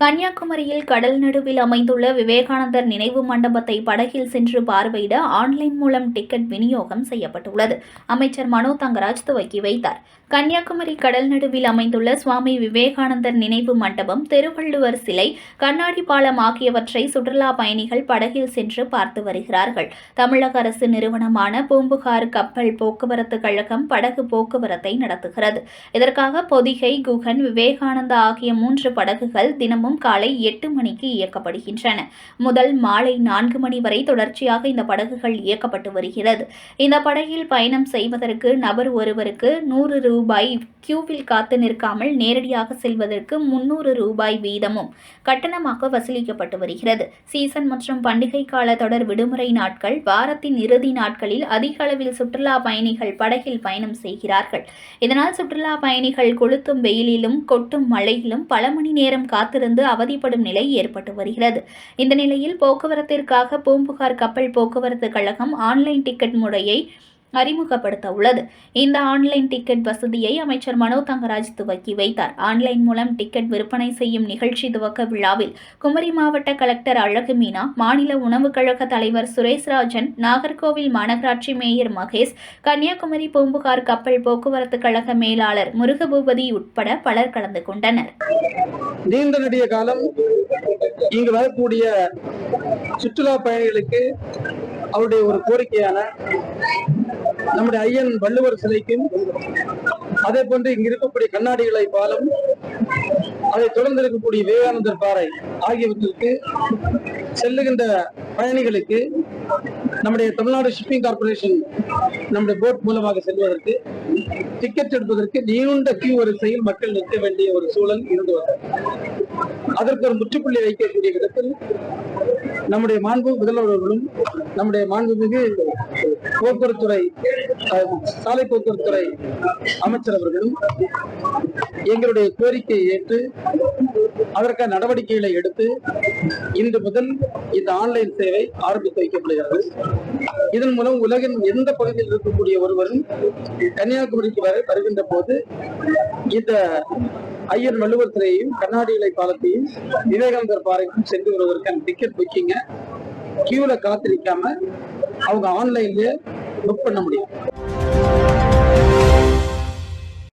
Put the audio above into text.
கன்னியாகுமரியில் கடல் நடுவில் அமைந்துள்ள விவேகானந்தர் நினைவு மண்டபத்தை படகில் சென்று பார்வையிட ஆன்லைன் மூலம் டிக்கெட் விநியோகம் செய்யப்பட்டுள்ளது. அமைச்சர் மனோ தங்கராஜ் துவக்கி வைத்தார். கன்னியாகுமரி கடல் நடுவில் அமைந்துள்ள சுவாமி விவேகானந்தர் நினைவு மண்டபம் திருவள்ளுவர் சிலை கண்ணாடி பாலம் ஆகியவற்றை சுற்றுலா பயணிகள் படகில் சென்று பார்த்து வருகிறார்கள். தமிழக அரசு நிறுவனமான பூம்புகார் கப்பல் போக்குவரத்து கழகம் படகு போக்குவரத்தை நடத்துகிறது. இதற்காக பொதிகை குகன் விவேகானந்தா ஆகிய மூன்று படகுகள் தினமும் காலை எட்டு மணிக்கு இயக்கப்படுகின்றன. முதல் மாலை நான்கு மணி வரை தொடர்ச்சியாக இந்த படகுகள் இயக்கப்பட்டு வருகிறது. இந்த படகில் பயணம் செய்வதற்கு நபர் ஒருவருக்கு நூறு ரூபாய் கியூவில் காத்து நிற்காமல் நேரடியாக செல்வதற்கு முன்னூறு ரூபாய் வீதமும் கட்டணமாக வசூலிக்கப்பட்டு வருகிறது. சீசன் மற்றும் பண்டிகை கால தொடர் விடுமுறை நாட்கள் வாரத்தின் இறுதி நாட்களில் அதிக அளவில் சுற்றுலா பயணிகள் படகில் பயணம் செய்கிறார்கள். இதனால் சுற்றுலா பயணிகள் கொளுத்தும் வெயிலிலும் கொட்டும் மழையிலும் பல மணி நேரம் காத்திருந்து அவதிப்படும் நிலை ஏற்பட்டு வருகிறது. இந்த நிலையில் போக்குவரத்திற்காக பூம்புகார் கப்பல் போக்குவரத்து கழகம் ஆன்லைன் டிக்கெட் முறையை அறிமுகப்படுத்த உள்ளது இந்த ஆன்லைன் டிக்கெட் வசதியை அமைச்சர் மனோ தங்கராஜ் துவக்கி வைத்தார். ஆன்லைன் மூலம் டிக்கெட் விற்பனை செய்யும் நிகழ்ச்சி துவக்க விழாவில் குமரி மாவட்ட கலெக்டர் அழகு மீனா மாநில உணவுக் கழக தலைவர் சுரேஷ்ராஜன் நாகர்கோவில் மாநகராட்சி மேயர் மகேஷ் கன்னியாகுமரி பூம்புகார் கப்பல் போக்குவரத்து கழக மேலாளர் முருகபூபதி உட்பட பலர் கலந்து கொண்டனர். நீண்ட நெடிய காலம் இங்கு வரக்கூடிய சுற்றுலா பயணிகளுக்கு அவருடைய ஒரு கோரிக்கையான நம்முடைய ஐயன் வள்ளுவர் சிலைக்கும் அதே போன்று இங்கு இருக்கக்கூடிய கண்ணாடிகளை பாலம் அதை தொடர்ந்து இருக்கக்கூடிய விவேகானந்தர் பாறை ஆகியவற்றிற்கு செல்லுகின்ற பயணிகளுக்கு நம்முடைய தமிழ்நாடு ஷிப்பிங் கார்பரேஷன் நம்முடைய போட் மூலமாக செல்வதற்கு டிக்கெட் எடுப்பதற்கு நீண்ட கியூ வரிசையில் மக்கள் நிற்க வேண்டிய ஒரு சூழல் இருந்து வந்தது. அதற்கு ஒரு முற்றுப்புள்ளி வைக்கக்கூடிய விதத்தில் நம்முடைய மாண்பு முதல்வர்களும் நம்முடைய மாண்புமிகு போக்குவரத்துறை சாலை போக்குவரத்துறை அமைச்சர் அவர்களும் எங்களுடைய கோரிக்கையை ஏற்று அதற்கான நடவடிக்கைகளை எடுத்து இன்று முதல் இந்த ஆன்லைன் சேவை ஆரம்பித்து வைக்கப்படுகிறது. இதன் மூலம் உலகின் எந்த பகுதியில் இருக்கக்கூடிய ஒருவரும் கன்னியாகுமரிக்கு வரை வருகின்ற போது இந்த ஐயர் வள்ளுவர் கண்ணாடி இலை பாலத்தையும் விவேகானந்தர் பாறைக்கும் சென்று வருவதற்கான டிக்கெட் புக்கிங்க கியூல காத்திருக்காம அவங்க ஆன்லைன்லயே புக் பண்ண முடியும்.